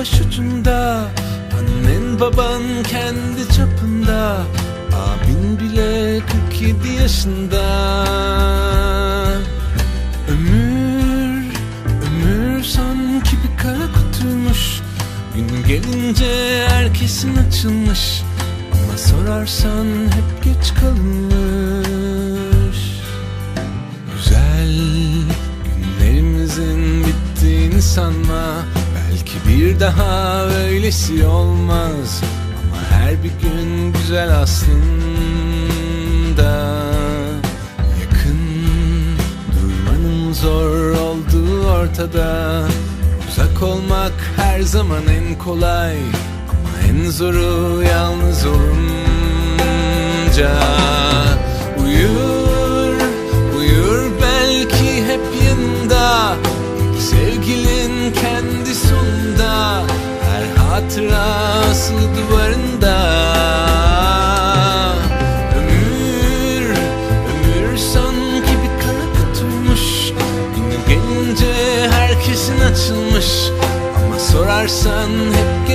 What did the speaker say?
başucunda Annen baban kendi çapında Abin bile 47 yaşında. Ömür, ömür sanki bir kara kutuymuş. Gün gelince herkesin açılmış. Ama sorarsan hep geç kalınmış. Güzel günlerimizin bittiğini sanma daha öylesi olmaz. Ama her bir gün güzel aslında. Yakın durmanın zor olduğu ortada. Uzak olmak her zaman en kolay. Ama en zoru yalnız olunca. Uyur, uyur belki hep yanında. Sevgilin kendi sonunda Her hatıra asılı duvarında. Ömür, ömür sanki bir kara kutuymuş Günü gelince herkesin açılmış. Ama sorarsan hep